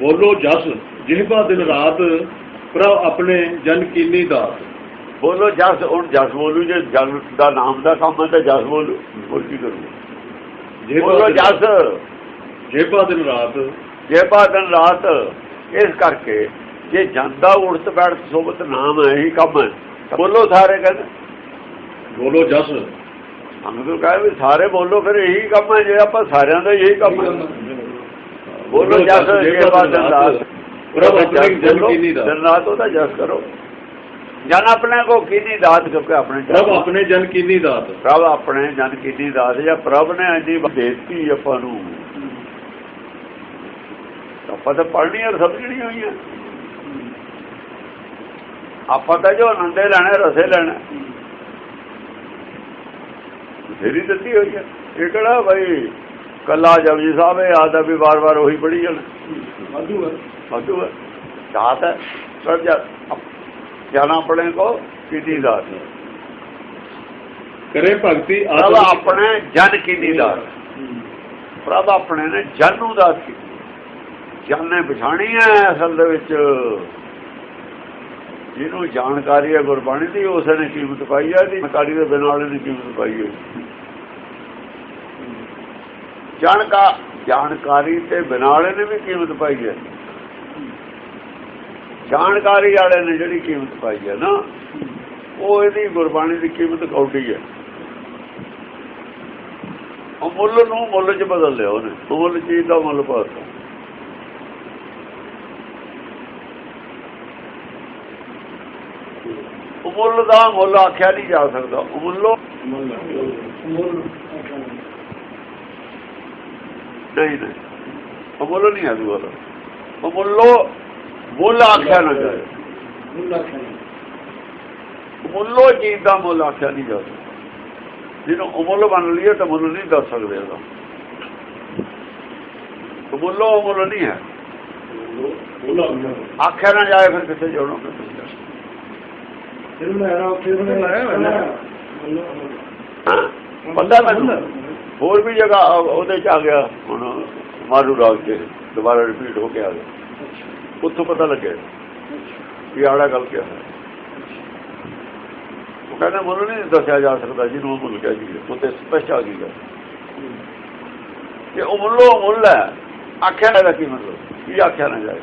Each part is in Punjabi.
ਬੋਲੋ ਜਸ ਜਿਹਬਾ ਦਿਨ ਰਾਤ ਪ੍ਰਭ ਆਪਣੇ ਜਨ ਕੀਨੀ ਦਾਤ। ਬੋਲੋ ਜਸ ਹੁਣ ਜਸ ਬੋਲੂ ਜੇ ਜਨ ਦਾ ਨਾਮ ਦਾ ਕੰਮ ਹੈ ਤਾਂ ਜਸ ਬੋਲੂ ਹੋਰ ਕੀ ਕਰੂ? ਬੋਲੋ ਜਸ। ਜਿਹਬਾ ਦਿਨ ਰਾਤ ਜੇ ਬਾਦਨ ਰਾਤ ਇਸ ਕਰਕੇ ਜੇ ਜਾਂਦਾ ਉੜਤ ਬੈਠ ਸੋਬਤ ਨਾਮ ਹੈ ਇਹੀ ਕੰਮ ਹੈ। ਬੋਲੋ ਸਾਰੇ ਕਹਿੰਦੇ। ਬੋਲੋ ਜਸ। ਅੰਗਦ ਕਹੇ ਵੀ ਸਾਰੇ ਬੋਲੋ ਫਿਰ ਇਹੀ ਕੰਮ ਹੈ ਜੇ ਆਪਾਂ ਸਾਰਿਆਂ ਦਾ ਇਹੀ ਕੰਮ ਹੈ। ਬੋਲੋ ਜਸ ਬਾਦਨ ਰਾਤ ਪ੍ਰਭ ਆਪਣੇ ਜਨ ਕੀਨੀ ਦਿਨ ਰਾਤ ਉਹਦਾ ਜਸ ਕਰੋ। ਜਨ ਆਪਣੇ ਕੋ ਕੀਨੀ ਦਾਤ ਕਿਉਂਕਿ ਆਪਣੇ ਪ੍ਰਭ ਆਪਣੇ ਜਨ ਕੀਨੀ ਦਾਤ। ਪ੍ਰਭ ਆਪਣੇ ਜਨ ਕੀਨੀ ਦਾਤ ਜਾਂ ਪ੍ਰਭ ਨੇ ਇੰਨੀ ਦੇਤੀ ਆਪਾਂ ਨੂੰ। ਆਪਾਂ ਤਾਂ ਪੜ੍ਹਨੀ ਔਰ ਸਮਝਣੀ ਹੋਈ ਹੈ ਆਪਾਂ ਤਾਂ ਜੋ ਆਨੰਦੇ ਲੈਣੇ ਰਸੇ ਲੈਣਾ। ਜਿਹੜੀ ਦਿੱਤੀ ਹੋਈ ਹੈ ਇਹ ਕਿਹੜਾ ਭਾਈ ਕੱਲਾ ਜਪਜੀ ਸਾਹਿਬ ਇਹ ਆਦਾ ਵੀ ਵਾਰ-ਵਾਰ ਉਹੀ ਪੜ੍ਹੀ ਜਾਣਾ। ਵਾਧੂ ਹੈ ਵਾਧੂ ਹੈ। ਦਾਤ ਹੈ ਸਭ ਜਾਣਾ ਆਪਣੇ ਕੋ ਕੀਤੀ ਦਾਤ ਕਰੇ ਭਗਤੀ ਆਤਮ ਆਪਣੇ ਜਨ ਕੀਤੀ ਦਾਤ ਪ੍ਰਭ ਆਪਣੇ ਨੇ ਜਨ ਨੂੰ ਦਾਤ ਕੀਤੀ। ਜਨ ਨੇ ਪਛਾਣੀ ਹੈ ਅਸਲ ਦੇ ਵਿੱਚ। ਜਿਹਨੂੰ ਜਾਣਕਾਰੀ ਹੈ ਗੁਰਬਾਣੀ ਦੀ ਉਸ ਨੇ ਕੀਮਤ ਪਾਈ ਹੈ। ਦੀ ਜਾਣਕਾਰੀ ਦੇ ਬਿਨਾਂ ਵਾਲੇ ਨੇ ਕੀਮਤ ਪਾਈ ਹੈ। ਜਾਣਕਾ ਜਾਣਕਾਰੀ ਤੇ ਬਿਨਾਂ ਨੇ ਵੀ ਕੀਮਤ ਪਾਈ ਹੈ। ਜਾਣਕਾਰੀ ਵਾਲੇ ਨੇ ਜਿਹੜੀ ਕੀਮਤ ਪਾਈ ਹੈ ਨਾ, ਉਹ ਇਹਦੀ ਗੁਰਬਾਣੀ ਦੀ ਕੀਮਤ ਕੌਡੀ ਹੈ। ਉਹ ਮੁੱਲ ਨੂੰ ਮੁੱਲ 'ਚ ਬਦਲ ਲਿਆ ਉਹਨੇ ਮੁੱਲ ਚੀਜ਼ ਦਾ ਮੁੱਲ ਪਾਤਾ ਮੁੱਲ ਦਾ ਮੁੱਲ ਆਖਿਆ ਨਹੀਂ ਜਾ ਸਕਦਾ, ਉਹ ਮੁੱਲੋ ਨਹੀਂ ਨਹੀਂ ਉਹ ਮੁੱਲ ਨਹੀਂ ਹੈ ਦੂਆ ਉਹ ਮੁੱਲੋ ਮੁੱਲ ਆਖਿਆ ਨਾ ਜਾਏ। ਮੁੱਲੋ ਚੀਜ਼ ਦਾ ਮੁੱਲ ਆਖਿਆ ਨਹੀਂ ਜਾ ਜਿਹਨੂੰ ਅਮੁੱਲ ਬਣ ਲਈਏ ਤਾਂ ਮੁੱਲ ਨਹੀਂ ਦੱਸ ਸਕਦੇ ਉਹਦਾ। ਮੁੱਲੋ ਅਮੁੱਲ ਨਹੀਂ ਹੈ। ਆਖਿਆ ਨਾ ਜਾਏ ਫਿਰ ਕਿੱਥੇ ਜੋੜੋਗੇ ਤੁਸੀਂ ਹਾਂ ਬੰਦਾ ਮੈਨੂੰ ਹੋਰ ਵੀ ਜਗ੍ਹਾ ਉਹਦੇ ਚ ਆ ਗਿਆ, ਹੁਣ ਮਾਰੂ ਰਾਗ ਕੇ ਦੁਬਾਰਾ ਰਿਪੀਟ ਹੋ ਕੇ ਆ ਗਿਆ। ਉੱਥੋਂ ਪਤਾ ਲੱਗਿਆ ਕਿ ਆੜਾ ਗੱਲ ਕਿਹਾ ਹੈ। ਉਹ ਕਹਿੰਦਾ ਮੁੱਲ ਨਹੀਂ ਦੱਸਿਆ ਜਾ ਸਕਦਾ, ਜਿਹਨੂੰ ਉਹ ਮੁੱਲ ਕਹਿ ਜੀ ਉੱਤੇ ਸਪਸ਼ਟ ਆ ਗਈ ਗੱਲ। ਕਿ ਉਹ ਮੁੱਲੋ ਮੁੱਲ ਹੈ। ਆਖਿਆ ਨਾ ਕੀ ਮਤਲਬ ਕੀ ਆਖਿਆ ਨਾ ਜਾਏ।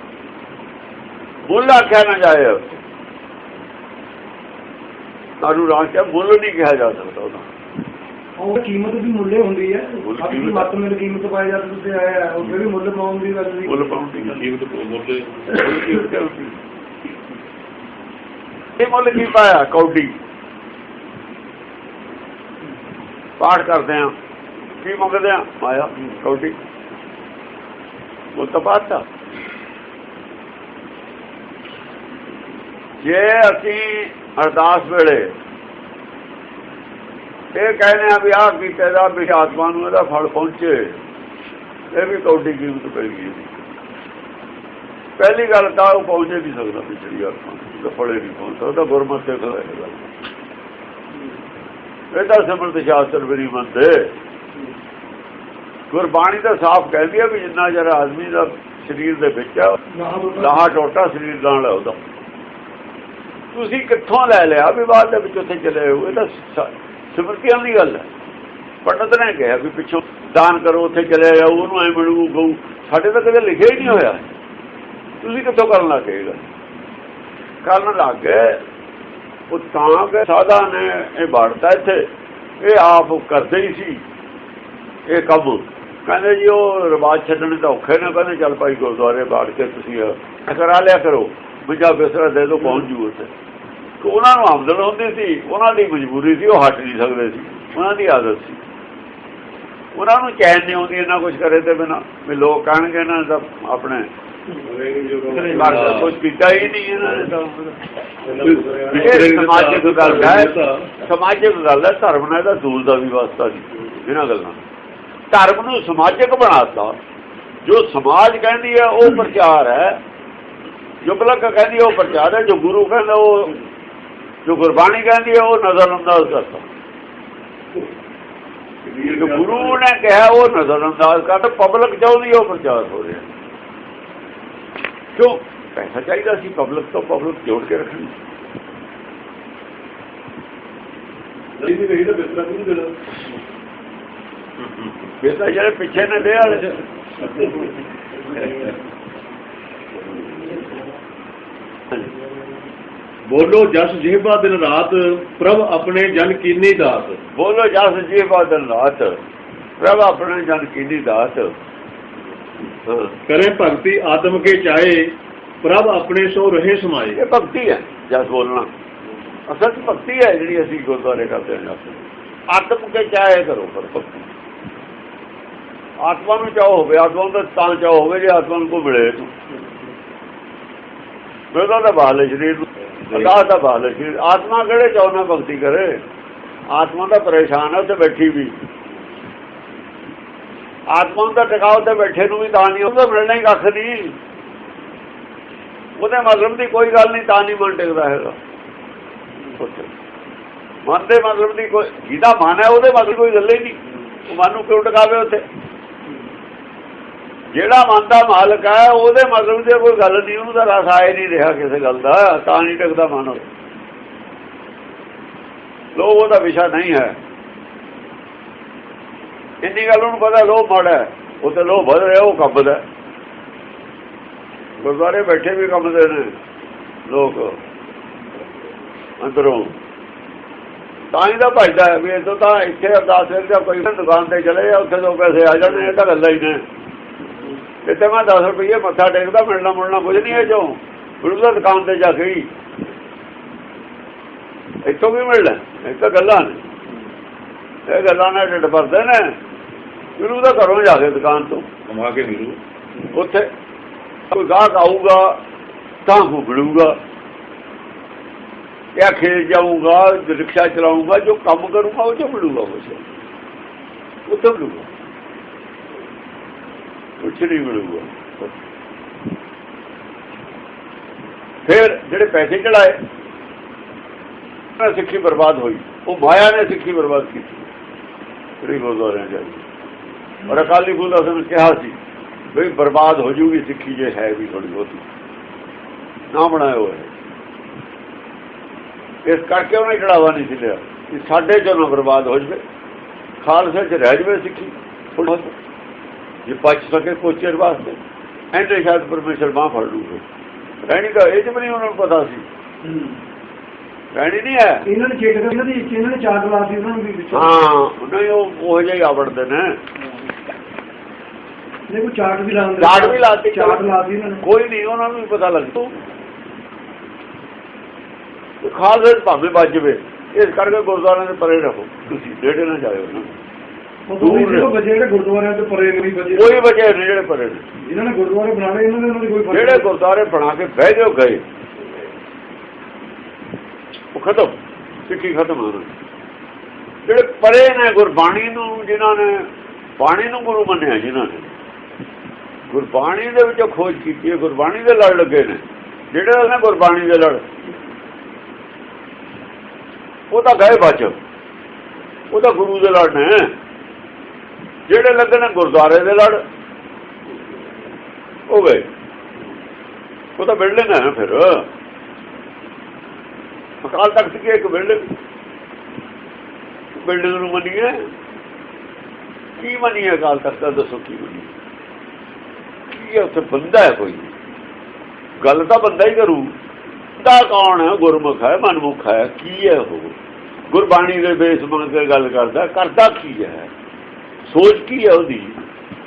ਮੁੱਲ ਆਖਿਆ ਨਾ ਜਾਏ। ਤਾਰੂ ਰਾਜ ਕਿਹਾ ਮੁੱਲ ਨਹੀਂ ਕਿਹਾ ਜਾ ਸਕਦਾ ਉਹਦਾ। ਉਹ ਕੀਮਤ ਵੀ ਮੁੱਲੇ ਹੁੰਦੀ ਹੈ ਮੁੱਲ ਆਪਣੀ ਮੱਤ ਮੇਲ ਕੀਮਤ ਪਾਈ ਜਾਂਦੀ ਤੁਸੀਂ ਆਇਆ ਉਹ ਵੀ ਮੁੱਲ ਪਾਉਣ ਦੀ ਗੱਲ ਨਹੀਂ। ਮੁੱਲ ਪਾਉਣ ਦੀ ਕੀਮਤ ਬੋਲੇ ਇਹ ਮੁੱਲ ਕੀ ਪਾਇਆ ਕੌਡੀ। ਪਾਠ ਕਰਦੇ ਆ। ਕੀ ਮੰਗਦੇ ਆ? ਮਾਇਆ ਕੌਡੀ। ਮੁੱਲ ਤਾਂ ਪਾਤਾ ਜੇ ਅਸੀਂ ਅਰਦਾਸ ਵੇਲੇ ਇਹ ਕਹਿੰਦੇ ਆ ਵੀ ਆਹ ਕੀਤੇ ਦਾ ਵੀ ਆਤਮਾ ਨੂੰ ਇਹਦਾ ਫਲ ਪਹੁੰਚੇ। ਇਹ ਵੀ ਤੁਹਾਡੀ ਕੀਮਤ ਪੈ ਪਹਿਲੀ ਗੱਲ ਤਾਂ ਉਹ ਪਹੁੰਚ ਨਹੀਂ ਸਕਦਾ ਪਿਛਲੀ ਆਤਮਾ ਨੂੰ ਫਲੇ ਨਹੀਂ ਪਹੁੰਚ ਸਕਦਾ ਗੁਰਮਤਿ ਤੇ ਖੜਾ ਇਹ ਤਾਂ ਸਿਮਰਤ ਸ਼ਾਸਤਰ ਵੀ ਮੰਨਦੇ। ਗੁਰਬਾਣੀ ਤਾਂ ਸਾਫ਼ ਕਹਿੰਦੀ ਆ ਵੀ ਜਿੰਨਾ ਜਰ ਆਦਮੀ ਦਾ ਸਰੀਰ ਦੇ ਵਿੱਚ ਆ, ਲਾਹਾ ਟੋਟਾ ਸਰੀਰ ਨਾਲ ਉਹਦਾ। ਤੁਸੀਂ ਕਿੱਥੋਂ ਲੈ ਲਿਆ ਵੀ ਬਾਅਦ ਦੇ ਵਿੱਚ ਉੱਥੇ ਚਲੇ ਹੋ ਇਹ ਤਾਂ ਸਿਮਰਤੀਆਂ ਦੀ ਗੱਲ ਹੈ। ਪੰਡਤ ਨੇ ਕਿਹਾ ਵੀ ਪਿੱਛੋਂ ਦਾਨ ਕਰੋ, ਉੱਥੇ ਚਲੇ ਜਾਓ, ਉਹਨੂੰ ਐ ਮਿਲੂ ਗਊ ਸਾਡੇ ਤਾਂ ਕਦੇ ਲਿਖਿਆ ਹੀ ਨਹੀਂ ਹੋਇਆ। ਤੁਸੀਂ ਕਿੱਥੋਂ ਕਰਨ ਲੱਗ ਗਏ ਗੱਲ? ਕਰਨ ਲੱਗ ਗਏ। ਉਹ ਤਾਂ ਕਿ ਸਾਧਾ ਨੇ ਇਹ ਬਾੜਤਾ ਇੱਥੇ। ਇਹ ਆਪ ਕਰਦੇ ਹੀ ਸੀ। ਇਹ ਕੰਮ। ਕਹਿੰਦੇ ਜੀ, ਉਹ ਰਿਵਾਜ ਛੱਡਣੇ ਤਾਂ ਔਖੇ ਨੇ। ਕਹਿੰਦੇ, ਚੱਲ ਭਾਈ ਗੁਰਦੁਆਰੇ ਬਾੜ ਕੇ ਤੁਸੀਂ ਕਰਾ ਲਿਆ ਕਰੋ। ਵਿਜਾ ਬਿਸਰਾ ਦੇ ਦੋ ਪਹੁੰਚ ਜੂ ਉੱਥੇ। ਉਹਨਾਂ ਨੂੰ ਆਮਦਨ ਹੁੰਦੀ ਸੀ, ਉਹਨਾਂ ਦੀ ਮਜਬੂਰੀ ਸੀ, ਉਹ ਹਟ ਨਹੀਂ ਸਕਦੇ ਸੀ, ਉਹਨਾਂ ਦੀ ਆਦਤ ਸੀ। ਉਹਨਾਂ ਨੂੰ ਚੈਨ ਨਹੀਂ ਆਉਂਦੀ ਇਹਨਾਂ ਕੁਝ ਕਰੇ ਤੇ ਬਿਨਾ। ਵੀ ਲੋਕ ਕਹਿਣਗੇ ਇਹਨਾਂ ਦਾ ਆਪਣੇ ਕੁਝ ਕੀਤਾ ਹੀ ਨਹੀਂ ਇਹਨਾਂ ਨੇ ਤਾਂ। ਸਮਾਜਿਕ ਗੱਲ ਹੈ, ਸਮਾਜਿਕ ਗੱਲ ਹੈ, ਧਰਮ ਨਾਲ ਇਹਦਾ ਦੂਰ ਦਾ ਵੀ ਵਾਸਤਾ ਸੀ, ਇਹਨਾਂ ਗੱਲਾਂ। ਧਰਮ ਨੂੰ ਸਮਾਜਿਕ ਬਣਾਤਾ। ਜੋ ਸਮਾਜ ਕਹਿੰਦੀ ਹੈ, ਉਹ ਪ੍ਰਚਾਰ ਹੈ। ਜੋ ਬਲਕ ਕਹਿੰਦੀ ਉਹ ਪ੍ਰਚਾਰ ਹੈ। ਜੋ ਗੁਰੂ ਕਹਿੰਦਾ, ਉਹ ਜੋ ਗੁਰਬਾਣੀ ਕਹਿੰਦੀ ਹੈ ਉਹ ਨਜ਼ਰ ਅੰਦਾਜ਼ ਕਰਤਾ ਜੋ ਗੁਰੂ ਨੇ ਕਿਹਾ ਉਹ ਨਜ਼ਰ ਅੰਦਾਜ਼ ਕਰਤਾ ਪਬਲਿਕ ਚਾਹੁੰਦੀ ਉਹ ਪ੍ਰਚਾਰ ਹੋ ਰਿਹਾ। ਕਿਉਂ? ਪੈਸਾ ਚਾਹੀਦਾ ਸੀ ਪਬਲਿਕ ਤੋਂ ਪਬਲਿਕ ਜੋੜ ਕੇ ਰੱਖਣੀ। ਨਹੀਂ ਵੀ ਕਹੀ ਤਾਂ ਬਿਸਤਰਾ ਕਿਉਂ ਦੇਣਾ। ਤਾਂ ਜਿਹੜੇ ਪਿੱਛੇ ਨੇ ਦੇ ਵਾਲੇ। ਬੋਲੋ ਜਸ ਜਿਹਬਾ ਦਿਨ ਰਾਤ ਪ੍ਰਭ ਆਪਣੇ ਜਨ ਕੀਨੀ ਦਾਤ। ਬੋਲੋ ਜਸ ਜੀ ਬਾਦਲ ਰਾਤ ਪ੍ਰਭ ਆਪਣੇ ਜਨ ਕੀਨੀ ਦਾਤ। ਕਰੇ ਭਗਤੀ ਆਤਮ ਕੇ ਚਾਹੇ ਪ੍ਰਭ ਆਪਣੇ ਸੋ ਰਹੇ ਸਮਾਏ। ਇਹ ਭਗਤੀ ਹੈ ਜਸ ਬੋਲਣਾ। ਅਸਲ ਚ ਭਗਤੀ ਹੈ ਜਿਹੜੀ ਅਸੀਂ ਗੁਰਦੁਆਰੇ ਕਰਦੇ ਹਾਂ ਆਤਮ ਕੇ ਚਾਹੇ ਕਰੋ ਪਰ ਭਗਤੀ। ਆਤਮਾ ਨੂੰ ਚਾਹੋ ਹੋਵੇ ਆਤਮਾ ਨੂੰ ਤਾਂ ਚਾਹੋ ਹੋਵੇ ਜੇ ਆਤਮਾ ਨੂੰ ਕੋ ਮਿਲੇ ਤਾਂ ਬਾਲ ਹੈ ਸਰੀਰ ਨੂੰ ਅਕਾਲ ਦਾ ਹੈ ਸਰੀਰ ਆਤਮਾ ਕਿਹੜੇ ਚਾਹੋ ਨਾ ਭਗਤੀ ਕਰੇ? ਆਤਮਾ ਤਾਂ ਪਰੇਸ਼ਾਨ ਹੈ ਉੱਥੇ ਬੈਠੀ ਵੀ। ਆਤਮਾ ਤਾਂ ਟਿਕਾਓ ਤੇ ਬੈਠੇ ਨੂੰ ਵੀ ਤਾਂ ਨਹੀਂ ਉਹਦਾ ਮਿਲਣਾ ਹੀ ਕੱਖ ਨਹੀਂ। ਉਹਦੇ ਮਤਲਬ ਦੀ ਕੋਈ ਗੱਲ ਨਹੀਂ ਤਾਂ ਨਹੀਂ ਮਨ ਟਿਕਦਾ ਹੈਗਾ। ਮਨ ਦੇ ਮਤਲਬ ਦੀ ਕੋਈ ਜਿਹਦਾ ਮਨ ਹੈ ਉਹਦੇ ਮਤਲਬ ਕੋਈ ਗੱਲ ਹੀ ਨਹੀਂ। ਉਹ ਮਨ ਨੂੰ ਕਿਉਂ ਟਿਕਾਵੇ ਉੱਥੇ? ਜਿਹੜਾ ਮਨ ਦਾ ਮਾਲਕ ਹੈ, ਉਹਦੇ ਮਤਲਬ ਦੀ ਕੋਈ ਗੱਲ ਨਹੀਂ, ਉਹਨੂੰ ਤਾਂ ਰਸ ਆਏ ਨਹੀਂ ਰਿਹਾ ਕਿਸੇ ਗੱਲ ਦਾ, ਤਾਂ ਨਹੀਂ ਟਿਕਦਾ ਮਨ ਉਹ। ਲੋਭ ਉਹਦਾ ਵਿਸ਼ਾ ਨਹੀਂ ਹੈ। ਇੰਨੀ ਗੱਲ ਉਹਨੂੰ ਪਤਾ ਲੋਭ ਮਾੜਾ ਉਹ ਤੇ ਲੋਭ ਵਧ ਰਿਹਾ, ਉਹ ਕੰਬਦਾ ਗੁਰਦੁਆਰੇ ਬੈਠੇ ਵੀ ਕੰਬਦੇ ਨੇ ਲੋਕ। ਅੰਦਰੋਂ। ਤਾਂ ਹੀ ਤਾਂ ਭਜਦਾ ਵੀ ਇਹ ਤਾਂ ਇੱਥੇ ਅਰਦਾਸ ਕਰ ਕੋਈ ਦੁਕਾਨ ਤੇ ਚਲੇ ਜਾ ਉੱਥੇ ਦੋ ਪੈਸੇ ਆ ਜਾਣੇ, ਇਹ ਤਾਂ ਗੱਲਾਂ ਹੀ ਨੇ। ਇੱਥੇ ਮੈਂ 10 ਰੁਪਏ ਮੱਥਾ ਟੇਕਦਾ ਮਿਲਣਾ ਮੁਲਣਾ ਕੁਝ ਨਹੀਂ ਹੈ ਜੋ ਗੁਰੂ ਦਾ ਦੁਕਾਨ ਤੇ ਜਾ ਕੇ ਹੀ। ਇੱਥੋਂ ਵੀ ਮਿਲਣਾ ਇਹ ਤਾਂ ਗੱਲਾਂ ਨੇ। ਇਹ ਗੱਲਾਂ ਨਾਲ ਢਿੱਡ ਭਰਦੇ ਨੇ। ਗੁਰੂ ਦਾ ਘਰੋਂ ਜਾ ਕੇ ਦੁਕਾਨ ਤੋਂ। ਕਮਾ ਕੇ ਮਿਲੂ। ਉੱਥੇ ਕੋਈ ਗਾਹਕ ਆਊਗਾ ਤਾਂ ਹੁਬੜੂਗਾ ਜਾਂ ਖੇਤ ਜਾਊਗਾ ਰਿਕਸ਼ਾ ਚਲਾਊਗਾ ਜੋ ਕੰਮ ਕਰੂਗਾ ਉਹ ਚ ਮਿਲੂਗਾ ਕੁਛ। ਉੱਥੇ ਮਿਲੂਗਾ। ਕੁਛ ਨਹੀਂ ਮਿਲੂਗਾ। ਫਿਰ ਜਿਹੜੇ ਪੈਸੇ ਚੜਾਏ ਉਹਨਾਂ ਸਿੱਖੀ ਬਰਬਾਦ ਹੋਈ। ਉਹ ਮਾਇਆ ਨੇ ਸਿੱਖੀ ਬਰਬਾਦ ਕੀਤੀ। ਜਿਹੜੀ ਗੁਰਦੁਆਰਿਆਂ ਚ ਔਰ ਅਕਾਲੀ ਫੂਲ ਅਸਲ ਵਿੱਚ ਕਿਹਾ ਸੀ ਵੀ ਬਰਬਾਦ ਹੋ ਜੂਗੀ, ਸਿੱਖੀ ਜੇ ਹੈ ਵੀ ਥੋੜੀ ਬਹੁਤੀ। ਨਾ ਬਣਾਇਆ ਹੋਇਆ। ਇਸ ਕਰਕੇ ਉਹਨੇ ਚੜਾਵਾ ਨਹੀਂ ਸੀ ਲਿਆ ਕਿ ਸਾਡੇ ਚੋਂ ਬਰਬਾਦ ਹੋ ਜਵੇ। ਖਾਲਸੇ ਚ ਰਹਿ ਜਵੇ ਸਿੱਖੀ। ਥੋੜ੍ਹਾ ਜੇ ਬਚ ਸਕੇ ਕੁਛ ਚਿਰ ਵਾਸਤੇ ਐਂਡੇ ਸ਼ਾਇਦ ਪਰਮੇਸ਼ਰ ਬਾਹ ਫੜ ਲੂਗੇ ਰਹਿਣੀ ਤਾਂ ਇਹ ਚ ਵੀ ਨਹੀਂ ਉਹਨਾਂ ਨੂੰ ਪਤਾ ਸੀ। ਰਹਿਣੀ ਨਹੀਂ ਹੈ। ਇਹਨਾਂ ਨੇ ਚੇਕ ਇਹਨਾਂ ਦੀ ਇਹਨਾਂ ਨੇ ਚਾਰ ਲਾ ਸੀ ਉਹਨਾਂ ਨੂੰ ਵੀ ਹਾਂ ਨਹੀਂ ਉਹ ਉਹ ਜਿਹੇ ਹੀ ਆਵੜਦੇ ਨੇ। ਨੇ ਕੋਈ ਚਾਰਟ ਵੀ ਲਾ ਦਿੰਦੇ ਚਾਰਟ ਵੀ ਲਾਤੀ ਚਾਰਟ ਲਾ ਸੀ ਇਹਨਾਂ ਨੇ। ਕੋਈ ਨਹੀਂ ਉਹਨਾਂ ਨੂੰ ਵੀ ਪਤਾ ਲੱਗ ਤੂੰ ਖਾਲਸੇ ਭਾਵੇਂ ਵੱਜ ਜਵੇ ਇਸ ਕਰਕੇ ਗੁਰਦੁਆਰਿਆਂ ਦੇ ਪਰੇ ਰਹੋ। ਤੁਸੀਂ ਨੇੜੇ ਨਾ ਜਾਇਓ ਨਾ। ਦੋ ਜਿਹੜੇ ਬੱਚੇ ਜਿਹੜੇ ਗੁਰਦੁਆਰਿਆਂ ਤੋਂ ਪਰੇ ਨਹੀਂ ਬਚੇ ਕੋਈ ਵਜ੍ਹਾ ਨਹੀਂ ਜਿਹੜੇ ਪਰੇ ਨੇ ਇਹਨਾਂ ਨੇ ਗੁਰਦੁਆਰੇ ਬਣਾਏ ਇਹਨਾਂ ਦੇ ਉਹਨਾਂ ਦੀ ਕੋਈ ਫ਼ਰਕ ਜਿਹੜੇ ਗੁਰਦੁਆਰੇ ਬਣਾ ਕੇ ਬਹਿ ਗਏ ਗਏ। ਉਹ ਖਤਮ ਸਿੱਖੀ ਖਤਮ ਹੋ ਗਈ ਜਿਹੜੇ ਪਰੇ ਨੇ ਗੁਰਬਾਣੀ ਨੂੰ ਜਿਨ੍ਹਾਂ ਨੇ ਬਾਣੀ ਨੂੰ ਗੁਰੂ ਮੰਨਿਆ ਜਿਨ੍ਹਾਂ ਨੇ। ਗੁਰਬਾਣੀ ਦੇ ਵਿੱਚੋਂ ਖੋਜ ਕੀਤੀ ਹੈ ਗੁਰਬਾਣੀ ਦੇ ਲੜ ਲੱਗੇ ਨੇ। ਜਿਹੜੇ ਨੇ ਗੁਰਬਾਣੀ ਦੇ ਲੜ। ਉਹ ਤਾਂ ਗਏ ਬਚ ਉਹ ਤਾਂ ਗੁਰੂ ਦੇ ਲੜ ਨੇ। ਜਿਹੜੇ ਲੱਗੇ ਨੇ ਗੁਰਦੁਆਰੇ ਦੇ ਲੜ। ਉਹ ਗਏ। ਉਹ ਤਾਂ ਬਿਲਡਿੰਗ ਹੈ ਫਿਰ। ਅਕਾਲ ਤਖਤ ਕੀ ਇੱਕ ਬਿਲਡਿੰਗ ਬਿਲਡਿੰਗ ਨੂੰ ਮੰਨੀਏ? ਕੀ ਮੰਨੀਏ ਅਕਾਲ ਤਖਤ ਦਾ ਦੱਸੋ ਕੀ ਮੰਨੀਏ? ਕੀ ਹੈ ਉੱਥੇ? ਬੰਦਾ ਹੈ ਕੋਈ। ਗੱਲ ਤਾਂ ਬੰਦਾ ਹੀ ਕਰੂ। ਦਾ ਕੌਣ ਹੈ? ਗੁਰਮੁਖ ਹੈ, ਮਨਮੁਖ ਹੈ। ਕੀ ਹੈ ਉਹ? ਗੁਰਬਾਣੀ ਦੇ ਬੇਸ ਬਣ ਕੇ ਗੱਲ ਕਰਦਾ। ਕਰਦਾ ਕੀ ਹੈ? ਸੋਚ ਕੀ ਹੈ ਉਹਦੀ?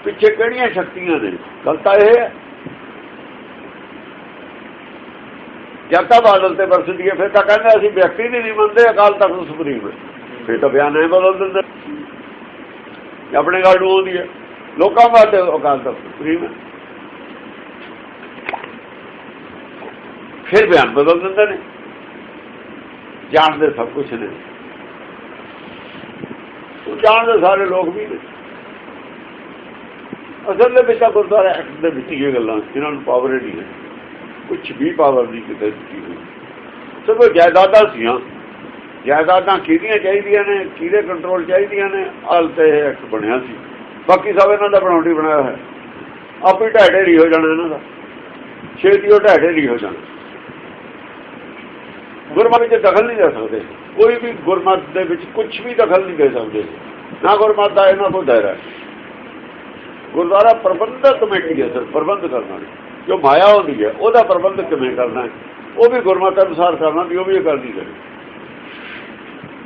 ਪਿੱਛੇ ਕਿਹੜੀਆਂ ਸ਼ਕਤੀਆਂ ਨੇ? ਗੱਲ ਤਾਂ ਇਹ ਹੈ। ਜਦ ਤਾਂ ਬਾਦਲ ਤੇ ਵਰਸਦੀ ਹੈ, ਫਿਰ ਤਾਂ ਕਹਿੰਦੇ ਅਸੀਂ ਵਿਅਕਤੀ ਦੀ ਨਹੀਂ ਮੰਨਦੇ, ਅਕਾਲ ਤਖਤ ਨੂੰ ਸੁਪਰੀਮ ਹੈ। ਫਿਰ ਤਾਂ ਬਿਆਨ ਹੈ ਬਦਲ ਦਿੰਦੇ। ਆਪਣੇ ਗੱਲ ਨੂੰ ਆਉਂਦੀ ਹੈ। ਲੋਕਾਂ ਵਾਸਤੇ ਅਕਾਲ ਤਖਤ ਸੁਪਰੀਮ ਹੈ। ਫਿਰ ਬਿਆਨ ਬਦਲ ਦਿੰਦੇ ਨੇ। ਜਾਣਦੇ ਸਭ ਕੁਝ ਨੇ। ਜਾਣਦੇ ਸਾਰੇ ਲੋਕ ਵੀ ਨੇ। ਅਸਲ ਦੇ ਵਿੱਚ ਤਾਂ ਗੁਰਦੁਆਰਾ ਐਕਟ ਦੇ ਵਿੱਚ ਹੀ ਇਹ ਗੱਲਾਂ ਇਹਨਾਂ ਨੂੰ ਪਾਵਰ ਹੀ ਨਹੀਂ ਹੈ। ਕੁਝ ਵੀ ਪਾਵਰ ਨਹੀਂ ਕਿਤੇ ਦਿੱਤੀ ਹੋਈ। ਸਭ ਜਾਇਦਾਦਾਂ ਸੀਆਂ। ਜਾਇਦਾਦਾਂ ਕਿਹਦੀਆਂ ਚਾਹੀਦੀਆਂ ਨੇ ਕਿਹਦੇ ਕੰਟਰੋਲ ਚਾਹੀਦੀਆਂ ਨੇ, ਹਾਲ ਤੇ ਇਹ ਐਕਟ ਬਣਿਆ ਸੀ। ਬਾਕੀ ਸਭ ਇਹਨਾਂ ਦਾ ਬਣਾਉਟੀ ਬਣਾਇਆ ਹੈ ਆਪੇ ਢਾਈ ਢੇਰੀ ਹੋ ਜਾਣਾ ਇਹਨਾਂ ਦਾ। ਛੇਤੀ ਉਹ ਢਾਡੇ ਢੇਰੀ ਹੋ ਜਾਣਾ। ਗੁਰਮਤਿ ਵਿੱਚ ਦਖਲ ਨਹੀਂ ਦੇ ਸਕਦੇ। ਕੋਈ ਵੀ ਗੁਰਮਤ ਦੇ ਵਿੱਚ ਕੁਝ ਵੀ ਦਖਲ ਨਹੀਂ ਦੇ ਸਕਦੇ। ਨਾ ਗੁਰਮਤ ਦਾ ਇਹਨਾਂ ਕੋਲ ਦਾਇਰਾ ਗੁਰਦੁਆਰਾ ਪ੍ਰਬੰਧਕ ਕਮੇਟੀ ਹੈ ਸਰ, ਪ੍ਰਬੰਧ ਕਰਨਾ ਵਾਲੀ। ਜੋ ਮਾਇਆ ਹੁੰਦੀ ਹੈ, ਉਹਦਾ ਪ੍ਰਬੰਧ ਕਿਵੇਂ ਕਰਨਾ ਉਹ ਵੀ ਗੁਰਮਤ ਅਨੁਸਾਰ ਕਰਨਾ, ਵੀ ਉਹ ਵੀ ਇਹ ਕਰੇ।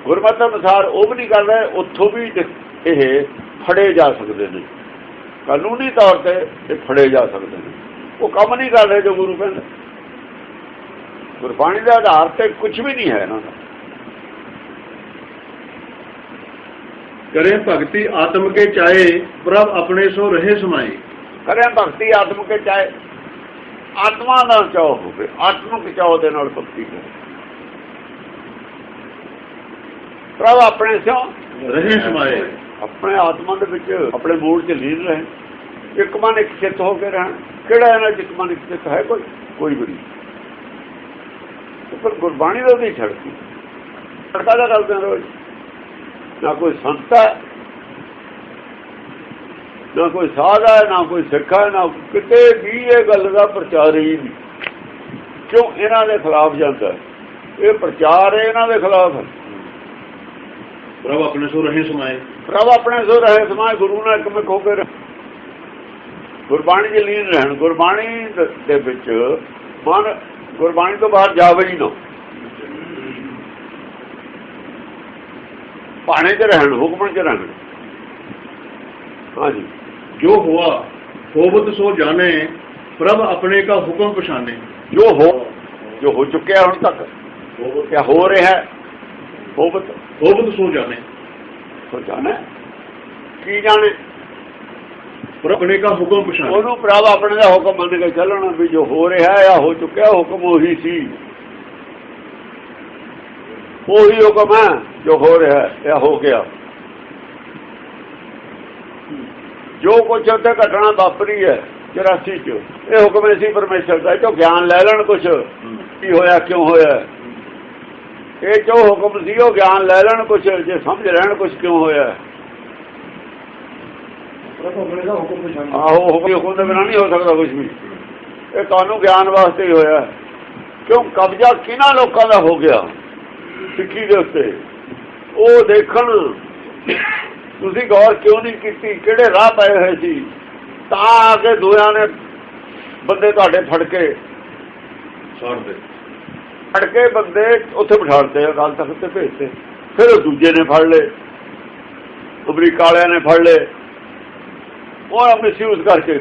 ਗੁਰਮਤ ਅਨੁਸਾਰ ਉਹ ਵੀ ਨਹੀਂ ਕਰਦਾ ਉੱਥੋਂ ਵੀ ਇਹ ਫੜੇ ਜਾ ਸਕਦੇ ਨੇ। ਕਾਨੂੰਨੀ ਤੌਰ ਤੇ ਇਹ ਫੜੇ ਜਾ ਸਕਦੇ ਨੇ। ਉਹ ਕੰਮ ਨਹੀਂ ਕਰ ਰਹੇ ਜੋ ਗੁਰੂ ਕਹਿੰਦਾ। ਗੁਰਬਾਣੀ ਦੇ ਆਧਾਰ ਤੇ ਕੁਝ ਵੀ ਨਹੀਂ ਹੈ ਇਹਨਾਂ ਦਾ। ਕਰੇ ਭਗਤੀ ਆਤਮ ਕੇ ਚਾਏ ਪ੍ਰਭ ਆਪਣੇ ਸੋ ਰਹੇ ਸਮਾਏ। ਕਰਿਆ ਭਗਤੀ ਆਤਮ ਕੇ ਚਾਹੇ। ਆਤਮਾ ਦਾ ਚਾਹ ਹੋਵੇ ਆਤਮਿਕ ਚਾਹ ਦੇ ਨਾਲ ਭਗਤੀ ਕਰੋ। ਪ੍ਰਭ ਆਪਣੇ ਸਿਓ ਰਹੇ ਸਮਾਏ। ਆਪਣੇ ਆਤਮਾ ਦੇ ਵਿੱਚ ਆਪਣੇ ਮੂਲ ਚ ਲੀਨ ਰਹੇ ਇੱਕ ਮਨ ਇੱਕ ਚਿੱਤ ਹੋ ਕੇ ਰਹਿਣ। ਕਿਹੜਾ ਇਹਨਾਂ ਇੱਕ ਮਨ ਇੱਕ ਚਿੱਤ ਹੈ ਕੋਈ? ਕੋਈ ਵੀ ਪਰ ਗੁਰਬਾਣੀ ਦਾ ਨਹੀਂ ਛੜਕੀ ਛੜਕਾ ਦਾ ਕਰਦੇ ਨੇ ਰੋਜ਼। ਨਾ ਕੋਈ ਸੰਤ ਹੈ ਨਾ ਕੋਈ ਸਾਧ ਹੈ ਨਾ ਕੋਈ ਸਿੱਖ ਹੈ ਨਾ ਕਿਤੇ ਵੀ ਇਹ ਗੱਲ ਦਾ ਪ੍ਰਚਾਰ ਹੀ ਨਹੀਂ। ਕਿਉਂ? ਇਹਨਾਂ ਦੇ ਖਿਲਾਫ ਜਾਂਦਾ? ਇਹ ਪ੍ਰਚਾਰ ਹੈ ਇਹਨਾਂ ਦੇ ਖਿਲਾਫ। ਹੈ ਪ੍ਰਭ ਆਪਣੇ ਸੋ ਰਹੇ ਸਮਾਏ। ਪ੍ਰਭ ਆਪਣੇ ਸੋ ਰਹੇ ਸਮਾਜ ਗੁਰੂ ਨਾਲ ਕਿਵੇਂ ਖੋ ਕੇ। ਗੁਰਬਾਣੀ ਦੇ ਲੀਨ ਰਹਿਣ ਗੁਰਬਾਣੀ ਦ- ਦੇ ਵਿੱਚ ਮਨ ਗੁਰਬਾਣੀ ਤੋਂ ਬਾਹਰ ਜਾਵੇ ਹੀ ਨਾ। ਪਾਣੇ ਚ ਰਹਿਣ ਹੁਕਮਣ ਚ ਰਹਿਣ। ਹਾਂਜੀ। ਜੋ ਹੁਆ ਹੋਵਤ ਸੋ ਜਾਣੇ ਪ੍ਰਭ ਆਪਣੇ ਕਾ ਹੁਕਮ ਪਛਾਨੇ ਜੋ ਹੋ ਜੋ ਹੋ ਚੁੱਕਿਆ ਹੁਣ ਤੱਕ ਕਿਆ ਹੋ ਰਿਹਾ ਹੋਵਤ ਹੋਵਤ ਸੋ ਜਾਣੇ। ਸੋ ਜਾਣੇ? ਕੀ ਜਾਣੇ? ਪ੍ਰਭ ਆਪਣੇ ਕਾ ਹੁਕਮ ਪਛਾਨੇ ਉਹਨੂੰ ਪ੍ਰਭ ਆਪਣੇ ਦਾ ਹੁਕਮ ਮੰਨ ਕੇ ਚੱਲਣਾ ਵੀ ਜੋ ਹੋ ਰਿਹਾ ਹੈ ਜਾਂ ਹੋ ਚੁੱਕਿਆ ਹੁਕਮ ਉਹੀ ਸੀ। ਉਹੀ ਹੁਕਮ ਹੈ ਜੋ ਹੋ ਰਿਹਾ ਹੈ ਜਾਂ ਹੋ ਗਿਆ। ਜੋ ਕੁਛ ਉੱਥੇ ਘਟਨਾ ਵਾਪਰੀ ਹੈ 84 ਚ, ਇਹ ਹੁਕਮ ਸੀ ਪਰਮੇਸ਼ਰ ਦਾ ਜੋ ਗਿਆਨ ਲੈ ਲੈਣ ਕੁਛ, ਕੀ ਹੋਇਆ, ਕਿਉਂ ਹੋਇਆ। ਇਹ ਜੋ ਹੁਕਮ ਸੀ, ਉਹ ਗਿਆਨ ਲੈ ਲੈਣ ਕੁਛ, ਜੇ ਸਮਝ ਲੈਣ ਕੁਛ ਕਿਉਂ ਹੋਇਆ। ਆਹੋ ਹੁਕਮ ਹੁਕਮ ਦੇ ਬਿਨਾਂ ਨਹੀਂ ਹੋ ਸਕਦਾ ਕੁਝ ਵੀ। ਇਹ ਤੁਹਾਨੂੰ ਗਿਆਨ ਵਾਸਤੇ ਹੀ ਹੋਇਆ। ਕਿਉਂ ਕਬਜ਼ਾ ਕਿਹਨਾਂ ਲੋਕਾਂ ਦਾ ਹੋ ਗਿਆ? ਸਿੱਖੀ ਦੇ ਉੱਤੇ। ਉਹ ਦੇਖਣ ਤੁਸੀਂ ਗੌਰ ਕਿਉਂ ਨਹੀਂ ਕੀਤੀ? ਕਿਹੜੇ ਰਾਹ ਪਏ ਹੋਏ ਸੀ? ਤਾਂ ਆ ਕੇ ਦੋਆਂ ਨੇ ਬੰਦੇ ਤੁਹਾਡੇ ਫੜ ਕੇ ਛੱਡ ਦੇ ਫੜ ਕੇ ਬੰਦੇ ਉੱਥੇ ਬਿਠਾਉਂਦੇ ਆ ਅਕਾਲ ਤਖਤ ਤੇ ਭੇਜਦੇ ਫਿਰ ਉਹ ਦੂਜੇ ਨੇ ਫੜ ਲਏ ਅਮਰੀਕਾ ਵਾਲਿਆਂ ਨੇ ਫੜ ਲਏ। ਉਹ ਮਿਸਯੂਜ਼ ਕਰਕੇ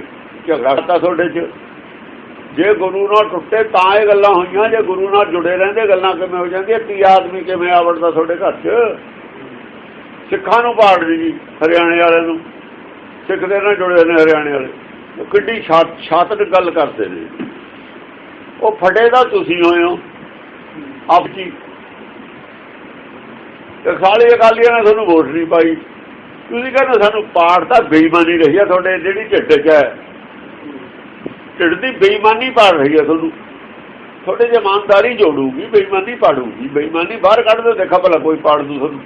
ਝਗੜਾ ਕਰਤਾ ਤੁਹਾਡੇ 'ਚ। ਜੇ ਗੁਰੂ ਨਾਲ ਟੁੱਟੇ ਤਾਂ ਇਹ ਗੱਲਾਂ ਹੋਈਆਂ, ਜੇ ਗੁਰੂ ਨਾਲ ਜੁੜੇ ਰਹਿੰਦੇ ਗੱਲਾਂ ਕਿਵੇਂ ਹੋ ਜਾਂਦੀਆਂ? ਤੀ ਆਦਮੀ ਕਿਵੇਂ ਆਵੜਦਾ ਤੁਹਾਡੇ ਘਰ 'ਚ? ਸਿੱਖਾਂ ਨੂੰ ਪਾੜ ਜੀ, ਹਰਿਆਣੇ ਵਾਲੇ ਨੂੰ। ਸਿੱਖ ਦੇ ਨਾਲ ਜੁੜੇ ਨੇ ਹਰਿਆਣੇ ਵਾਲੇ। ਕਿੱਡੀ ਛਾਤਕ ਗੱਲ ਕਰਦੇ ਨੇ। ਉਹ ਫਟੇ ਦਾ ਤੁਸੀਂ ਹੋਏ ਹੋ, ਆਪ ਜੀ। ਤੇ ਸਾਲੇ ਅਕਾਲੀਆਂ ਨੇ ਤੁਹਾਨੂੰ ਵੋਟ ਨਹੀਂ ਪਾਈ। ਤੁਸੀਂ ਕਹਿੰਦੇ ਸਾਨੂੰ ਪਾੜ ਤਾਂ ਬੇਈਮਾਨੀ ਰਹੀ ਆ ਤੁਹਾਡੇ, ਜਿਹੜੀ ਝਿੱਟ 'ਚ ਹੈ। ਢਿੱਡ ਦੀ ਬੇਈਮਾਨੀ ਪਾੜ ਰਹੀ ਆ ਤੁਹਾਨੂੰ। ਤੁਹਾਡੇ ਜੇ ਇਮਾਨਦਾਰੀ ਜੋੜੂਗੀ ਬੇਈਮਾਨੀ ਪਾੜੂਗੀ ਬੇਈਮਾਨੀ ਬਾਹਰ ਕੱਢ ਦੇ ਦੇਖਾ ਭਲਾ ਕੋਈ ਪਾੜ ਦੂ ਤੁਹਾਨੂੰ।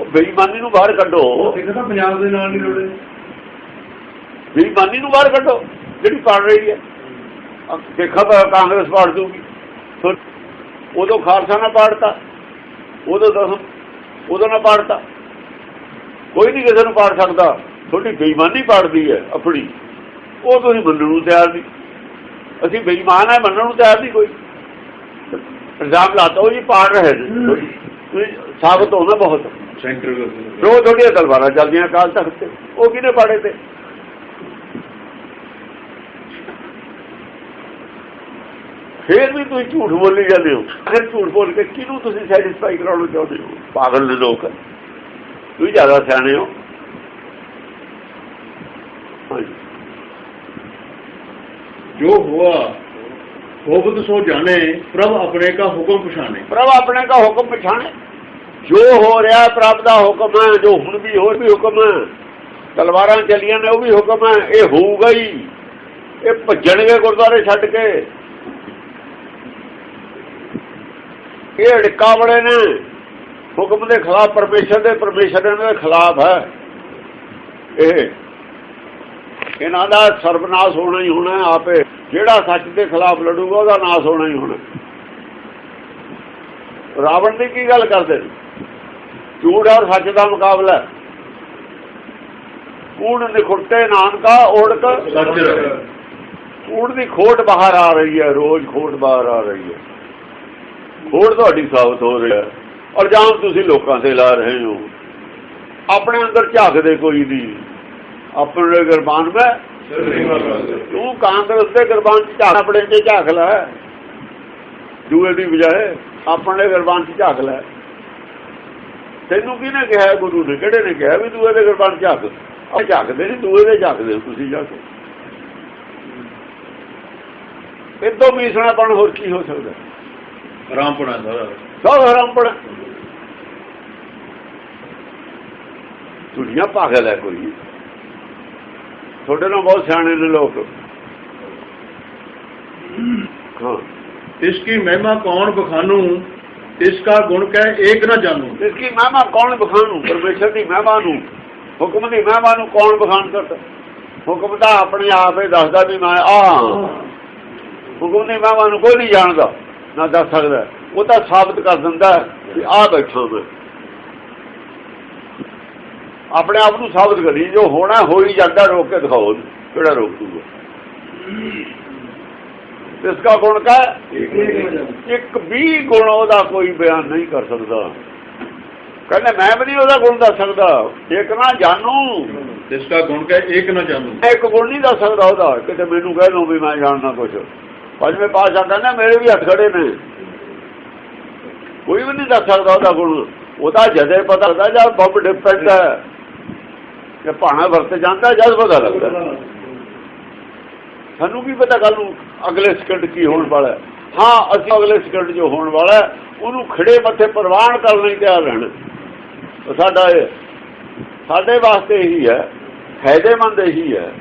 ਉਹ ਬੇਈਮਾਨੀ ਨੂੰ ਬਾਹਰ ਕੱਢੋ। ਤਾਂ ਪੰਜਾਬ ਦੇ ਨਾਲ ਨਹੀਂ ਜੁੜੇ। ਬੇਈਮਾਨੀ ਨੂੰ ਬਾਹਰ ਕੱਢੋ ਜਿਹੜੀ ਪਾੜ ਰਹੀ ਹੈ। ਦੇਖਾ ਭਲਾ ਕਾਂਗਰਸ ਪਾੜ ਦੂਗੀ। ਉਦੋਂ ਖਾਲਸਾ ਨਾ ਪਾੜਤਾ ਉਦੋਂ ਦਸਮ ਉਦੋਂ ਨਾ ਪਾੜਤਾ। ਕੋਈ ਨਹੀਂ ਕਿਸੇ ਨੂੰ ਪਾੜ ਸਕਦਾ। ਤੁਹਾਡੀ ਬੇਈਮਾਨੀ ਪਾੜਦੀ ਹੈ ਆਪਣੀ। ਉਹ ਤੁਸੀਂ ਮੰਨਣ ਨੂੰ ਤਿਆਰ ਨਹੀਂ। ਅਸੀਂ ਬੇਈਮਾਨ ਹੈ ਮੰਨਣ ਨੂੰ ਤਿਆਰ ਨਹੀਂ ਕੋਈ। ਇਲਜ਼ਾਮ ਲਾਤਾ ਉਹ ਜੀ ਪਾੜ ਰਹੇ ਨੇ। ਤੁਸੀਂ ਸਾਬਤ ਹੋਣਾ ਬਹੁਤ। ਸੈਂਟਰ ਜੋ ਤੁਹਾਡੀਆਂ ਤਲਵਾਰਾਂ ਚੱਲਦੀਆਂ ਕਾਲ ਤੱਕ ਤੇ। ਉਹ ਕਿਹਨੇ ਪਾੜੇ ਤੇ? ਫੇਰ ਵੀ ਤੁਸੀਂ ਝੂਠ ਬੋਲੀ ਜਾਂਦੇ ਹੋ। ਫਿਰ ਝੂਠ ਬੋਲ ਕੇ ਕਿਹਨੂੰ ਤੁਸੀਂ ਸੈਟੀਸਫਾਈ ਕਰਾਉਣਾ ਚਾਹੁੰਦੇ ਹੋ? ਪਾਗਲ ਨੇ ਲੋਕ। ਤੁਸੀਂ ਜ਼ਿਆਦਾ ਸਿਆਣੇ ਹੋ। ਜੋ ਹੁਆ ਹੋਵਤ ਸੋ ਜਾਣੇ, ਪ੍ਰਭ ਆਪਣੇ ਕਾ ਹੁਕਮ ਪਛਾਨੇ ਪ੍ਰਭ ਆਪਣੇ ਦਾ ਹੁਕਮ ਪਛਾਣੇ। ਜੋ ਹੋ ਰਿਹਾ ਪ੍ਰਭ ਦਾ ਹੁਕਮ ਹੈ, ਜੋ ਹੁਣ ਵੀ ਹੋਰ ਵੀ ਹੁਕਮ ਹੈ, ਤਲਵਾਰਾਂ ਚੱਲੀਆਂ ਨੇ, ਉਹ ਵੀ ਹੁਕਮ ਹੈ, ਇਹ ਹੋਊਗਾ ਹੀ। ਇਹ ਭੱਜਣਗੇ ਗੁਰਦੁਆਰੇ ਛੱਡ ਕੇ। ਇਹ ਅੜਕਾ ਬੜੇ ਨੇ। ਹੁਕਮ ਦੇ ਖਿਲਾਫ, ਪਰਮੇਸ਼ਰ ਦੇ ਪਰਮੇਸ਼ਰ ਦੇ ਖਿਲਾਫ ਹੈ। ਇਹ ਇਹਨਾਂ ਦਾ ਸਰਬਨਾਸ਼ ਹੋਣਾ ਹੀ ਹੋਣਾ ਆਪੇ ਜਿਹੜਾ ਸੱਚ ਦੇ ਖਿਲਾਫ ਲੜੂਗਾ ਉਹਦਾ ਨਾਸ਼ ਹੋਣਾ ਹੀ ਹੋਣਾ ਰਾਵਣ ਦੀ ਕੀ ਗੱਲ ਕਰਦੇ ਝੂਠ ਔਰ ਸੱਚ ਦਾ ਮੁਕਾਬਲਾ। ਕੂੜ ਨਿਖੁੱਟੇ ਨਾਨਕਾ ਓੜਕ ਸੱਚ ਕੂੜ ਦੀ ਖੋਟ ਬਾਹਰ ਆ ਰਹੀ ਹੈ ਰੋਜ਼ ਖੋਟ ਬਾਹਰ ਆ ਰਹੀ ਹੈ। ਖੋਟ ਤੁਹਾਡੀ ਸਾਬਤ ਹੋ ਰਹੀ ਹੈ। ਔਰ ਜਾਂ ਤੁਸੀਂ ਲੋਕਾਂ ਤੇ ਲਾ ਰਹੇ ਹੋ। ਆਪਣੇ ਅੰਦਰ ਝਾਕਦੇ ਕੋਈ ਨਹੀਂ। ਆਪਣੇ ਗਰਬਾਨ ਵਿੱਚ ਤੂੰ ਕਾਂਗਰਸ ਦੇ ਗਰਬਾਨ ਚ ਝਾਕ ਆਪਣੇ ਤੇ ਝਾਕ ਲੈ। ਦੂਏ ਦੀ ਬਜਾਏ ਆਪਣੇ ਗਰਬਾਨ ਚ ਝਾਕ ਲੈ। ਤੈਨੂੰ ਕਿਹਨੇ ਕਿਹਾ ਗੁਰੂ ਨੇ ਕਿਹੜੇ ਨੇ ਕਿਹਾ ਵੀ ਦੂਏ ਦੇ ਗਰਬਾਨ ਚ ਝਾਕ? ਆ ਝਾਕਦੇ ਨਹੀਂ ਦੂਏ ਦੇ ਝਾਕਦੇ ਤੁਸੀਂ ਜਾ ਕੇ। ਇਦੋਂ ਮੀਸਣਾਪਣ ਹੋਰ ਕੀ ਹੋ ਸਕਦਾ? ਰਾਮਪਣਾ ਸਾਰਾ ਸਭ ਹਰਾਮਪਣ। ਦੁਨੀਆ ਪਾਗਲ ਹੈ ਕੋਈ। ਤੁਹਾਡੇ ਨਾਲ ਬਹੁਤ ਸਿਆਣੇ ਨੇ ਲੋਕ। ਹਾਂ। ਇਸ ਕੀ ਮਹਿਮਾ ਕੌਣ ਬਖਾਨੂ? ਇਸ ਦਾ ਗੁਣ ਕਹਿ ਏਕ ਨਾ ਜਾਣੂ। ਇਸ ਕੀ ਮਹਿਮਾ ਕੌਣ ਬਖਾਨੂ? ਪਰਮੇਸ਼ਰ ਦੀ ਮਹਿਮਾ ਨੂੰ ਹੁਕਮ ਦੀ ਮਹਿਮਾ ਨੂੰ ਕੌਣ ਬਖਾਨ ਕਰਦਾ? ਹੁਕਮ ਦਾ ਆਪਣੇ ਆਪ ਹੀ ਦੱਸਦਾ ਵੀ ਮੈਂ ਆ। ਹੁਕਮ ਦੀ ਮਹਿਮਾ ਨੂੰ ਕੋਈ ਨਹੀਂ ਜਾਣਦਾ ਨਾ ਦੱਸ ਸਕਦਾ। ਉਹ ਤਾਂ ਸਾਬਤ ਕਰ ਦਿੰਦਾ ਕਿ ਆ ਬੈਠਾ ਮੈਂ। ਆਪਣੇ ਆਪ ਨੂੰ ਸਾਬਤ ਕਰੀ ਜੋ ਹੋਣਾ ਹੋਈ ਜਾਂਦਾ ਰੋਕ ਕੇ ਦਿਖਾਓ ਕਿਹੜਾ ਰੋਕ ਦੂਗਾ। ਇਸ ਦਾ ਗੁਣ ਕਾ ਇੱਕ ਵੀ ਗੁਣ ਉਹਦਾ ਕੋਈ ਬਿਆਨ ਨਹੀਂ ਕਰ ਸਕਦਾ। ਕਹਿੰਦਾ ਮੈਂ ਵੀ ਨਹੀਂ ਉਹਦਾ ਗੁਣ ਦੱਸ ਸਕਦਾ। ਇੱਕ ਨਾ ਜਾਣੂ। ਇਸ ਦਾ ਗੁਣ ਕਾ ਇੱਕ ਨਾ ਜਾਣੂ। ਇੱਕ ਗੁਣ ਨਹੀਂ ਦੱਸ ਸਕਦਾ ਉਹਦਾ। ਕਿਤੇ ਮੈਨੂੰ ਕਹਿ ਲੋ ਵੀ ਮੈਂ ਜਾਣਨਾ ਕੁਝ ਪੰਜਵੇਂ ਪਾਤਸ਼ਾਹ ਕਹਿੰਦਾ ਮੇਰੇ ਵੀ ਹੱਥ ਖੜੇ ਨੇ। ਕੋਈ ਵੀ ਨਹੀਂ ਦੱਸ ਸਕਦਾ ਉਹਦਾ ਗੁਣ। ਉਹਦਾ ਜਦੇ ਪਤਾ ਲੱਗਦਾ ਜਦ ਬੰਬ ਡਿਪੈਂਡ ਹੈ ਕਿ ਭਾਣਾ ਵਰਤ ਜਾਂਦਾ, ਜਦ ਪਤਾ ਲੱਗਦਾ। ਸਾਨੂੰ ਕੀ ਪਤਾ ਕੱਲ ਨੂੰ ਅਗਲੇ ਸਕਿੰਟ ਕੀ ਹੋਣ ਵਾਲਾ ਹੈ। ਹਾਂ, ਅਸੀਂ ਅਗਲੇ ਸਕਿੰਟ ਜੋ ਹੋਣ ਵਾਲਾ ਹੈ, ਉਹਨੂੰ ਖੜੇ ਮੱਥੇ ਪ੍ਰਵਾਨ ਕਰਨ ਲਈ ਤਿਆਰ ਰਹਿਣਾ। ਸਾਡਾ ਸਾਡੇ ਵਾਸਤੇ ਇਹੀ ਹੈ, ਫਾਇਦੇਮੰਦ ਇਹੀ ਹੈ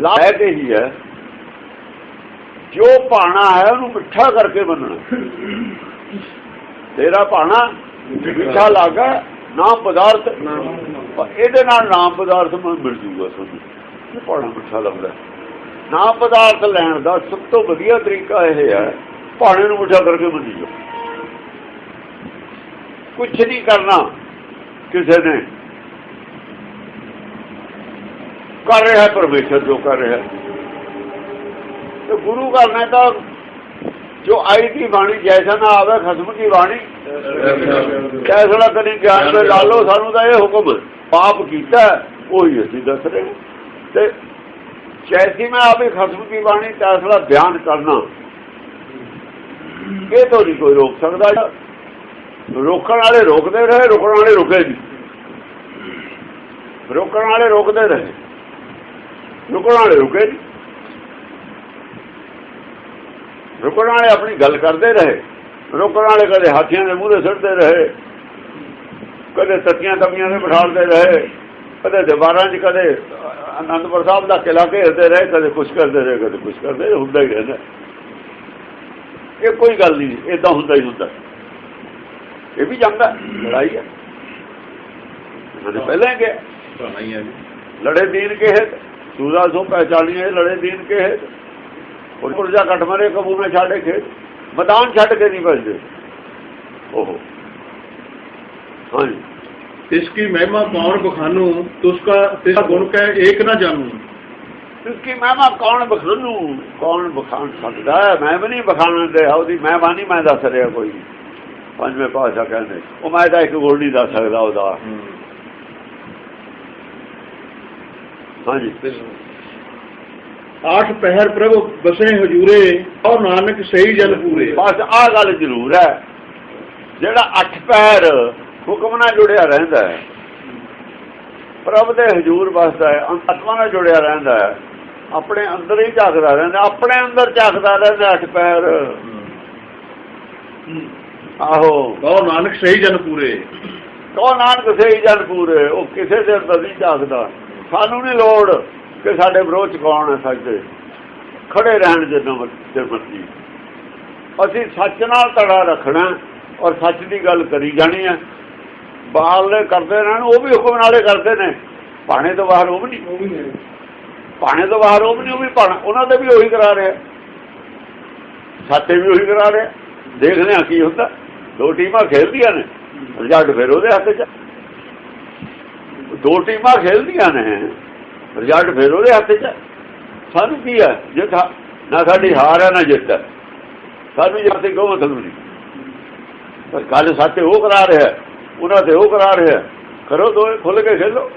ਲਾਭ ਇਹੀ ਹੈ। ਜੋ ਭਾਣਾ ਹੈ, ਉਹਨੂੰ ਮਿੱਠਾ ਕਰਕੇ ਮੰਨਣਾ ਤੇਰਾ ਭਾਣਾ ਮਿੱਠਾ ਲਾਗਾ ਨਾਮ ਪਦਾਰਥ ਇਹਦੇ ਨਾਲ ਨਾਮ ਪਦਾਰਥ ਮਿਲ ਜੂਗਾ ਤੁਹਾਨੂੰ। ਇਹ ਭਾਣਾ ਮਿੱਠਾ ਲੱਗਦਾ। ਨਾਮ ਪਦਾਰਥ ਲੈਣ ਦਾ ਸਭ ਤੋਂ ਵਧੀਆ ਤਰੀਕਾ ਇਹ ਹੈ, ਭਾਣੇ ਨੂੰ ਮਿੱਠਾ ਕਰਕੇ ਮੰਨੀ ਜਾਓ। ਕੁਝ ਨਹੀਂ ਕਰਨਾ ਕਿਸੇ ਨੇ। ਕਰ ਰਿਹਾ ਹੈ ਪਰਮੇਸ਼ਰ ਜੋ ਕਰ ਰਿਹਾ ਤੇ ਗੁਰੂ ਕਰਨਾ ਤਾਂ ਜੋ ਆਈ ਦੀ ਬਾਣੀ, ਜੈਸਾ ਨਾ ਆਵੇ, ਖਸਮ ਦੀ ਬਾਣੀ। ਕੈਸੜਾ ਕਰੀ ਗਿਆਨ ਦੇ ਲਾ ਲੋ ਸਾਨੂੰ ਤਾਂ ਇਹ ਹੁਕਮ ਪਾਪ ਕੀਤਾ ਉਹੀ ਅਸੀਂ ਦੱਸ ਰਹੇ ਤੇ ਜੈਸੀ ਮੈਂ ਆਵੇ ਖਸਮ ਦੀ ਬਾਣੀ ਤੈਸੜਾ ਬਿਆਨ ਕਰਨਾ। ਇਹ ਤੋਂ ਨਹੀਂ ਕੋਈ ਰੋਕ ਸਕਦਾ। ਰੋਕਣ ਵਾਲੇ ਰੋਕਦੇ ਰਹੇ, ਰੁਕਣ ਵਾਲੇ ਰੁਕੇ ਨਹੀਂ। ਰੋਕਣ ਵਾਲੇ ਰੋਕਦੇ ਰਹੇ। ਰੁਕਣ ਵਾਲੇ ਰੁਕੇ ਨਹੀਂ। ਰੁਕਣ ਵਾਲੇ ਆਪਣੀ ਗੱਲ ਕਰਦੇ ਰਹੇ। ਰੁਕਣ ਵਾਲੇ ਕਦੇ ਹਾਥੀਆਂ ਦੇ ਮੂਹਰੇ ਸੜਦੇ ਰਹੇ। ਕਦੇ ਤੱਤੀਆਂ ਤਵੀਆਂ ਦੇ ਬਿਠਾਉਂਦੇ ਰਹੇ। ਕਦੇ ਦੀਵਾਰਾਂ 'ਚ ਕਦੇ ਅਨੰਦਪੁਰ ਸਾਹਿਬ ਦਾ ਕਿਲਾ ਘੇਰਦੇ ਰਹੇ ਕਦੇ ਕੁਛ ਕਰਦੇ ਰਹੇ ਕਦੇ ਕੁਛ ਕਰਦੇ ਹੁੰਦਾ ਹੀ ਰਹਿੰਦਾ। ਇਹ ਕੋਈ ਗੱਲ ਨਹੀਂ ਇਦਾਂ ਹੁੰਦਾ ਹੀ ਹੁੰਦਾ। ਇਹ ਵੀ ਜਾਂਦਾ ਲੜਾਈ ਹੈ। ਉਹਨੇ ਪਹਿਲਾਂ ਜੀ। ਲੜੇ ਦੀਨ ਕੇ ਹੈ ਸੂਰਾ ਸੋ ਪਹਿਚਾਨੀਏ ਲੜੇ ਦੀਨ ਕੇ ਹੈ ਪੁਰਜਾ ਘਟ ਮਰੇ ਕਬੂਨੇ ਛੱਡ ਕੇ। ਮੈਦਾਨ ਛੱਡ ਕੇ ਨਹੀਂ ਭਜਦੇ। ਓਹੋ। ਹਾਂਜੀ। ਇਸ ਕੀ ਮਹਿਮਾ ਕੌਣ ਬਖਾਨੂ? ਤੁਸਕਾ ਤਿਸ ਗੁਣ ਕਹਿ ਏਕ ਨਾ ਜਾਣੂ। ਇਸ ਕੀ ਮਹਿਮਾ ਕੌਣ ਬਖਾਨੂ? ਕੌਣ ਬਖਾਨ ਸਕਦਾ ਹੈ? ਮੈਂ ਵੀ ਨਹੀਂ ਬਖਾਨਣ ਦੇ ਉਹਦੀ ਮਹਿਮਾਨੀ ਮੈਂ ਦੱਸ ਰਿਹਾ ਕੋਈ। ਪੰਜਵੇਂ ਪਾਸ਼ਾ ਕਹਿੰਦੇ। ਉਹ ਮੈਂ ਤਾਂ ਇੱਕ ਗੁਣ ਨਹੀਂ ਦੱਸ ਸਕਦਾ ਉਹਦਾ। ਹਾਂਜੀ। ਆਠ ਪਹਿਰ ਪ੍ਰਭ ਬਸੇ ਹਜੂਰੇ ਔਰ ਨਾਨਕ ਸਹੀ ਜਨ ਪੂਰੇ। ਬਸ ਆਹ ਗੱਲ ਜ਼ਰੂਰ ਹੈ। ਜਿਹੜਾ ਅੱਠ ਪਹਿਰ ਹੁਕਮ ਨਾਲ ਜੁੜਿਆ ਰਹਿੰਦਾ ਹੈ ਪ੍ਰਭ ਦੇ ਹਜੂਰ ਵਸਦਾ ਹੈ ਆਤਮਾ ਨਾਲ ਜੁੜਿਆ ਰਹਿੰਦਾ ਹੈ ਆਪਣੇ ਅੰਦਰ ਹੀ ਝਾਕਦਾ ਰਹਿੰਦਾ ਆਪਣੇ ਅੰਦਰ ਝਾਕਦਾ ਰਹਿੰਦਾ ਅੱਠ ਪੈਰ ਆਹੋ। ਕਹੋ ਨਾਨਕ ਸਹੀ ਜਨ ਪੂਰੇ। ਕਹੋ ਨਾਨਕ ਸਹੀ ਜਨ ਪੂਰੇ ਉਹ ਕਿਸੇ ਦੇ ਅੰਦਰ ਨਹੀਂ ਝਾਕਦਾ ਸਾਨੂੰ ਨਹੀਂ ਲੋੜ। ਕਿ ਸਾਡੇ ਵਿਰੋਧ ਚ ਕੌਣ ਹੈ ਸੱਚੇ ਖੜੇ ਰਹਿਣ ਮਰ- ਮਰਜ਼ੀ। ਅਸੀਂ ਸੱਚ ਨਾਲ ਤੜਾ ਰੱਖਣਾ ਔਰ ਸੱਚ ਦੀ ਗੱਲ ਕਰੀ ਜਾਣੀ ਹੈ। ਬਾਹਰਲੇ ਕਰਦੇ ਰਹਿਣ ਉਹ ਵੀ ਹੁਕਮ ਨਾਲੇ ਕਰਦੇ ਨੇ। ਭਾਣੇ ਤੋਂ ਬਾਹਰ ਉਹ ਵੀ ਨਹੀਂ। ਪਾਣੇ ਤੋਂ ਬਾਹਰ ਉਹ ਵੀ ਨਹੀਂ ਉਹ ਵੀ ਪਾਣਾ ਉਹਨਾਂ ਦੇ ਵੀ ਉਹੀ ਕਰਾ ਰਿਹਾ। ਸਾਤੇ ਵੀ ਉਹੀ ਕਰਾ ਰਿਹਾ। ਦੇਖਦੇ ਹਾਂ ਕੀ ਹੁੰਦਾ। ਦੋ ਟੀਮਾਂ ਖੇਡਦੀਆਂ ਨੇ। ਰਿਜ਼ਲਟ ਫਿਰ ਉਹਦੇ ਹੱਥ 'ਚ। ਦੋ ਟੀਮਾਂ ਖੇਡਦੀਆਂ ਨੇ। ਰਿਜ਼ਲਟ ਫਿਰ ਉਹਦੇ ਹੱਥ 'ਚ। ਸਾਨੂੰ ਕੀ ਹੈ? ਜੇ ਥਾ- ਨਾ ਸਾਡੀ ਹਾਰ ਹੈ, ਨਾ ਜਿੱਤ ਹੈ। ਸਾਨੂੰ ਜਾਂ ਤੇ ਕੋਈ ਮਤਲਬ ਨਹੀਂ। ਪਰ ਗੱਲ ਸਾਤੇ ਉਹ ਕਰਾ ਰਿਹਾ ਉਹਨਾਂ ਤੇ ਉਹ ਕਰਾ ਰਿਹਾ ਕਰੋ ਦੋਏ ਖੁੱਲ ਕੇ ਖੇਲੋ।